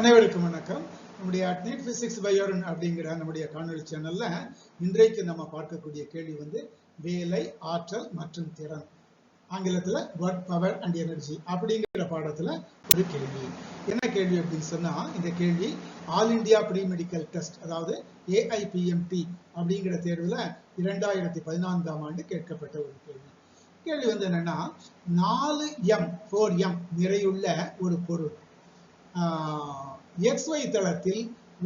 அனைவருக்கும் வணக்கம். நம்முடைய அட்னேட் பிசிக்ஸ் பயோரன் அப்படிங்கிற நம்முடைய காணொலி சேனல்ல இன்றைக்கு நம்ம பார்க்கக்கூடிய கேள்வி வந்து வேலை ஆற்றல் மற்றும் திறன். ஆங்கிலத்துல ஒர்க் பவர் அண்ட் எனர்ஜி அப்படிங்கிற பாடத்துல ஒரு கேள்வி. என்ன கேள்வி அப்படின்னு சொன்னா இந்த கேள்வி all India pre medical test அதாவது ஏஐபிஎம்டி அப்படிங்கிற தேர்வுல இரண்டாயிரத்தி பதினான்காம் ஆண்டு கேட்கப்பட்ட ஒரு கேள்வி. கேள்வி வந்து என்னன்னா நாலு எம் ஃபோர் எம் நிறையுள்ள ஒரு பொருள். எக்ஸ் ஒய் தளத்தில்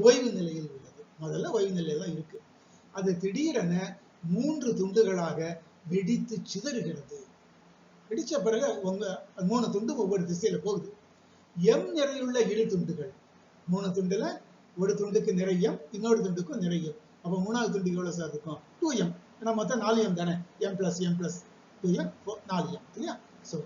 ஓய்வு நிலையில் உள்ளது. முதல்ல ஓய்வு நிலையில் தான் இருக்கு. அது திடீரென மூன்று துண்டுகளாக வெடித்து சிதறுகிறது. வெடிச்ச பிறகு உங்க மூணு துண்டு ஒவ்வொரு திசையில போகுது. எம் நிறையுள்ள இரு துண்டுகள். மூணு துண்டுல ஒரு துண்டுக்கு நிறையம் இன்னொரு துண்டுக்கும் நிறையம் அப்ப மூணாவது துண்டுக்கு எவ்வளவு சார் இருக்கும்? டூ எம் ஏன்னா மொத்தம் நாலு எம் தானே? M plus M plus two M நாலு எம் இல்லையா? ஸோ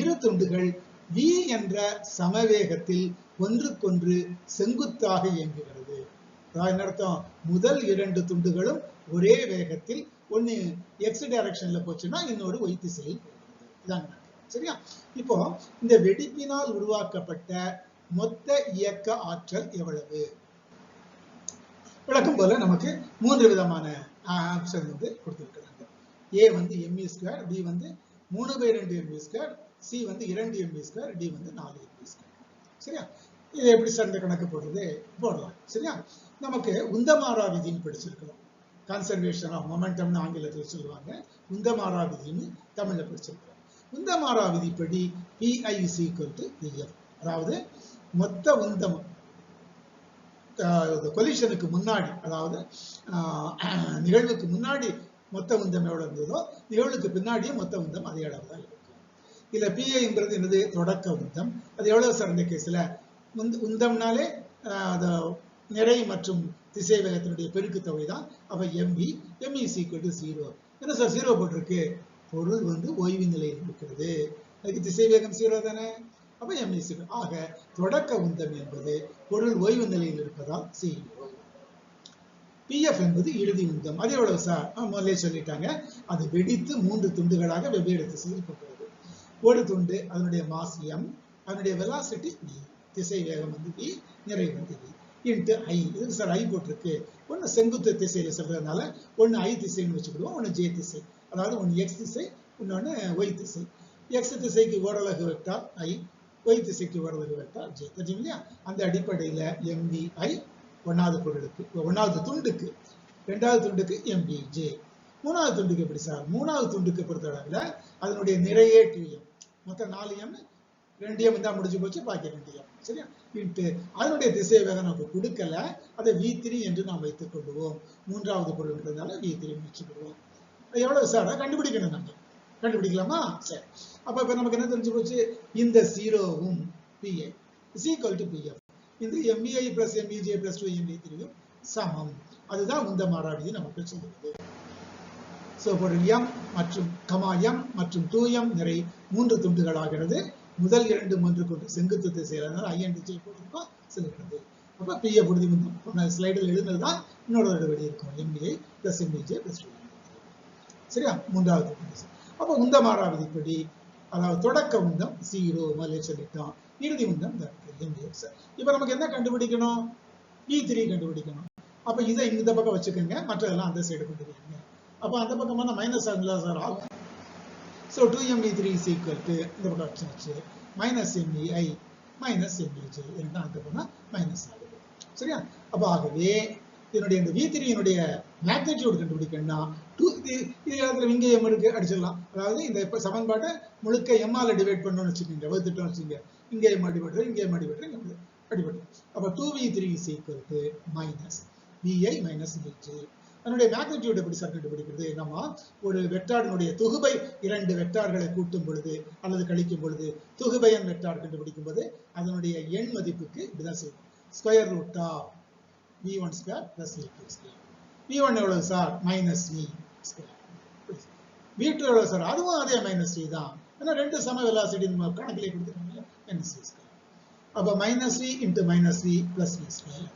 இரு துண்டுகள் v என்ற சமவேகத்தில் ஒன்றுக்கொன்று செங்குத்தாக இயங்குகிறது. என்ன அர்த்தம்? முதல் இரண்டு துண்டுகளும் ஒரே வேகத்தில் ஒன்று எக்ஸ் டைரக்ஷன்ல போச்சுன்னா இன்னொரு ஒய் திசையில் இதாங்க சரியா? இப்போ இந்த வெடிப்பினால் உருவாக்கப்பட்ட மொத்த இயக்க ஆற்றல் எவ்வளவு? விளக்கம் போல நமக்கு மூன்று விதமான ஆப்ஷன் வந்து கொடுத்திருக்கிறாங்க. ஏ வந்து எம்இ ஸ்கொயர் பி வந்து மூணு பை ரெண்டு எம்இ ஸ்கொயர் சி வந்து இரண்டு எம்பி ஸ்கொயர் டி வந்து நாலு எம்பி ஸ்கொயர் சரியா? இது எப்படி சார் இந்த கணக்கு போடுறது? போடலாம். சரியா? நமக்கு உந்தமாரா விதின்னு படிச்சிருக்கிறோம். கன்சர்வேஷன் ஆஃப் மொமெண்டம்னு ஆங்கிலத்தில் சொல்லுவாங்க. உந்தமாரா விதின்னு தமிழில் படிச்சிருக்கிறோம். உந்தமாரா விதிப்படி PI is equal to PF அதாவது மொத்த உந்தம் கொலிஷனுக்கு முன்னாடி அதாவது ஆஹ், நிகழ்வுக்கு முன்னாடி மொத்த உந்தம் எவ்வளோ இருந்ததோ நிகழ்வுக்கு பின்னாடியும் மொத்த உந்தம் அதே அளவு தான் இருக்கும் இதுல பிஐங்கிறது என்னது? தொடக்க உந்தம். அது எவ்வளவு சார் இந்த கேஸ்ல உந்த- உந்தம்னாலே ஆஹ், அது நிறை மற்றும் திசை வேகத்தினுடைய பெருக்கு தொகை தான். அப்ப MP ME is equal to zero என்ன சார் ஜீரோ போட்டிருக்கு? பொருள் வந்து ஓய்வு நிலையில் இருக்கிறது அதுக்கு திசை வேகம் ஜீரோ தானே? அப்ப எம்இ சீக்வல் ஆக தொடக்க உந்தம் என்பது பொருள் ஓய்வு நிலையில் இருப்பதால் ஜீரோ பிஎஃப் என்பது இறுதி உந்தம். அது எவ்வளவு சார் ஆ, முதல்லே சொல்லிட்டாங்க. அது வெடித்து மூன்று துண்டுகளாக வெவ்வேறு திசையில் போகிறது ஒரு துண்டு அதனுடைய மாஸ் எம் அதனுடைய வெலாசிட்டி வி. திசை வேகம் வந்து வி நிறை வந்து வி. இன்ட்டு ஐ இதுக்கு சார் ஐ போட்டிருக்கு. ஒன்று செங்குத்து திசையில் சொல்றதுனால ஒன்று ஐ திசைன்னு வச்சுக்கிடுவோம் ஒன்று ஜே திசை. அதாவது ஒன்று எக்ஸ் திசை இன்னொன்று ஒய் திசை. எக்ஸ் திசைக்கு ஓரலகு வெக்டார் ஐ ஒய் திசைக்கு ஓரலகு வெக்டார் ஜே தெரியும் இல்லையா அந்த அடிப்படையில் எம்விஐ ஒன்றாவது பொருளுக்கு ஒன்றாவது துண்டுக்கு. ரெண்டாவது துண்டுக்கு எம்பிஜே மூணாவது துண்டுக்கு எப்படி சார் மூணாவது துண்டுக்கு பொறுத்தளவில் அதனுடைய நிறையே டிஎம் மொத்தம் நாலு எம் ரெண்டு எம் தான் முடிஞ்சு போச்சு பாக்கி ரெண்டு எம் சரியா? இன்ட்டு அதனுடைய திசை வேகம் நமக்கு கொடுக்கல. அதை வி த்ரீ என்று நாம் வைத்துக் கொள்வோம். மூன்றாவது பொருள்ன்றதுனால வி த்ரீ வச்சுக்கிடுவோம் எவ்வளவு சார் கண்டுபிடிக்கணும் நம்ம. கண்டுபிடிக்கலாமா? சரி. அப்போ இப்போ நமக்கு என்ன தெரிஞ்சு போச்சு? இந்த ஜீரோவும் PA is equal to PF இந்த MEI plus MPJ plus two ME த்ரீயும் சமம். அதுதான் உந்த மாறாடியை நமக்கு சொல்லுது. ஸோ எம் மற்றும் கமா எம் மற்றும் டூ எம் நிறை மூன்று துண்டுகளாகிறது. முதல் இரண்டு மூன்று கொண்டு செங்குத்து திசையில் அதனால போட்டிருக்கோம் செல்கிறது. அப்போ பிஏ புடுதி போன ஸ்லைடில் எழுதுனது தான் இன்னொரு ஒரு இருக்கும். MPI plus MPJ plus two சரியா? மூன்றாவது அப்போ உந்த மாறா விதிப்படி அதாவது தொடக்க உந்தம் சீரோ முதல்ல சொல்லிட்டோம் இறுதி உந்தம் சார் இப்போ நமக்கு என்ன கண்டுபிடிக்கணும்? E இ த்ரீ கண்டுபிடிக்கணும். அப்போ இதை இந்த பக்கம் வச்சுக்கோங்க மற்றதெல்லாம் அந்த சைடு கொண்டு போயிருங்க அப்போ அந்த பக்கமான மைனஸ் ஆகுங்களா சார் ஆகும் so two MP three is equal to இந்த பக்கம் வச்சாச்சு மைனஸ் எம்பிஐ மைனஸ் எம்பிஜே இரண்டும் அந்த பக்கம் மைனஸ் ஆகுது. சரியா? அப்போ ஆகவே இதனுடைய இந்த வி த்ரீனுடைய மேக்னிடியூட் கண்டுபிடிக்கணும்னா டூ இது இது இடத்துல இங்கே எம் இருக்கு அடிச்சிடலாம். அதாவது இந்த இப்போ சமன்பாட்டை முழுக்க எம்மால டிவைட் பண்ணணும்னு வச்சுக்கோங்க வகுத்துட்டோம்னு வச்சுக்கோங்க. இங்கே எம் அடிபட்டு இங்கே எம் அடிபட்டு இங்கே அடிபட்டு அப்போ two V three is equal to minus VI minus VJ அதனுடைய மேக்னிடியூட் எப்படி சார் கண்டுபிடிக்கிறது? நம்ம ஒரு வெக்டாரினுடைய தொகுபை இரண்டு வெக்டார்களை கூட்டும் பொழுது அல்லது கழிக்கும் பொழுது தொகுபயன் வெக்டார் கண்டுபிடிக்கும் போது அதனுடைய எண் மதிப்புக்கு இப்படிதான் செய்வோம். Square root of V one square plus V two square V one எவ்வளவு sir minus V square V two எவ்வளவு சார் அதுவும் அதே மைனஸ் வி தான். ஏன்னா ரெண்டு சம வெலாசிட்டி நம்ம கணக்கிலே கொடுத்துருக்காங்க மைனஸ் வி ஸ்கொயர் அப்போ minus V into minus V plus V square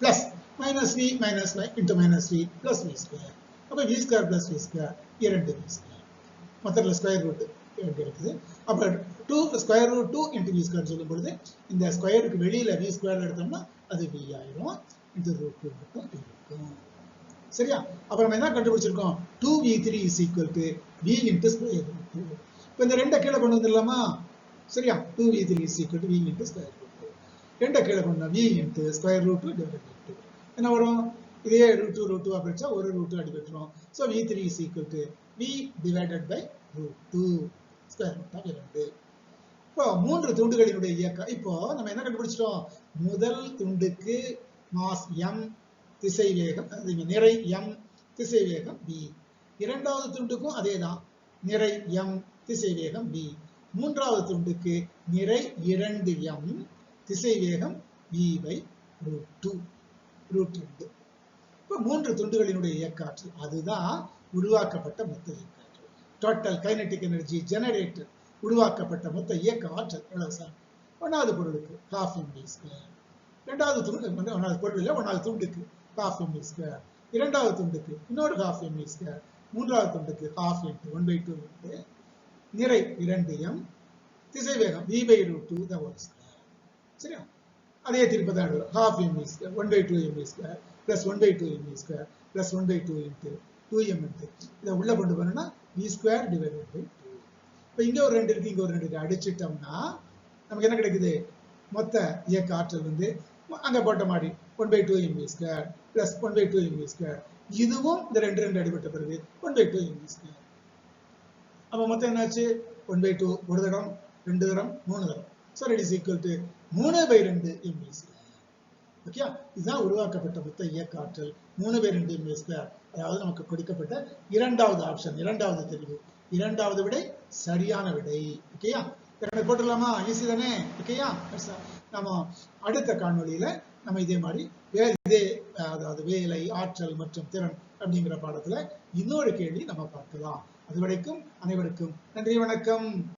plus minus V minus into minus V plus V square அப்போ V square plus V square இரண்டு வி ஸ்கொயர் மொத்தத்தில் ஸ்கொயர் ரூட் இருக்குது. அப்ப two square root two into V square சொல்லும் பொழுது இந்த ஸ்கொயருக்கு வெளியில் வி ஸ்கொயர் எடுத்தோம்னா அது வி ஆயிரும். இது ரூட் டூ மட்டும் இருக்கும். சரியா? அப்ப நம்ம என்ன கண்டுபிடிச்சிருக்கோம்? Two V three is equal to V into square root இப்போ இந்த ரெண்டை கீழே கொண்டு வந்துடலாமா? சரியா? Two V three is equal to V into square root ரெண்டை கீழே கொண்டு V into square root divided by two என்ன வரும்? இதே ரூட் டூ ரூட் டூ அப்படிச்சா ஒரு ரூட் டூ அடி பெற்றுரும் so V three is equal to V divided by root two square root of இரண்டு. இப்போ மூன்று துண்டுகளினுடைய இயக்கம். இப்போ நம்ம என்ன கண்டுபிடிச்சிட்டோம்? முதல் துண்டுக்கு மாஸ் எம் திசை வேகம் நிறை எம் திசை வேகம் பி இரண்டாவது துண்டுக்கும் அதேதான். நிறை எம் திசை வேகம் பி மூன்றாவது துண்டுக்கு நிறை இரண்டு எம் திசை வேகம் P by root two root ரெண்டு. இப்போ மூன்று துண்டுகளினுடைய இயக்காற்றல் அதுதான் உருவாக்கப்பட்ட மொத்த இயக்காற்றல் டோட்டல் கைனடிக் எனர்ஜி ஜெனரேட்டர் உருவாக்கப்பட்ட மொத்த இயக்க ஆற்றல் எவ்வளவு சார் ஒன்றாவது பொருளுக்கு ஹாஃப் எம்டி ஸ்கொயர் இரண்டாவது துண்டு வந்து ஒன்றாவது பொருள் இல்லை ஒன்றாவது துண்டுக்கு ஹாஃப் எம்டி ஸ்கொயர் இரண்டாவது துண்டுக்கு இன்னொரு ஹாஃப் எம்டி ஸ்கொயர் மூன்றாவது துண்டுக்கு half into one by two into நிறை இரண்டு எம் திசைவேகம் V by root two the whole சரியா? அதே திருப்பி தான் எழுதுறோம். Half ME square one by two ME square plus one by two ME square plus one by two into two M into இதை உள்ள கொண்டு போனோம்னா P square divided by two இப்போ இங்கே ஒரு ரெண்டு இருக்கு இங்கே ஒரு ரெண்டு இருக்கு. அடிச்சிட்டோம்னா நமக்கு என்ன கிடைக்குது? மொத்த இயக்க ஆற்றல் வந்து அங்கே போட்ட மாதிரி one by two ME square plus one by two ME square இதுவும் இந்த ரெண்டு ரெண்டு அடிபட்ட பிறகு one by two ME square அப்போ மொத்தம் என்னாச்சு? ஒன் பை டூ ஒரு தரம் ரெண்டு தரம் மூணு தரம் sir it is equal to மூணு பை ரெண்டு எம்இ ஓகே இதுதான் உருவாக்கப்பட்ட மொத்த இயக்க ஆற்றல் மூணு பை ரெண்டு எம்இ ஸ்கொயர் அதாவது நமக்கு கொடுக்கப்பட்ட இரண்டாவது ஆப்ஷன் இரண்டாவது தெரிவு. இரண்டாவது விடை சரியான விடை. ஓகேயா இரண்டு போட்டுடலாமா? ஈஸி தானே? ஓகேயா நம்ம அடுத்த காணொலியில நம்ம இதே மாதிரி வேறு இதே அதாவது வேலை ஆற்றல் மற்றும் திறன் அப்படிங்கிற பாடத்துல இன்னொரு கேள்வி நம்ம பார்க்கலாம். அது வரைக்கும் அனைவருக்கும் நன்றி வணக்கம்.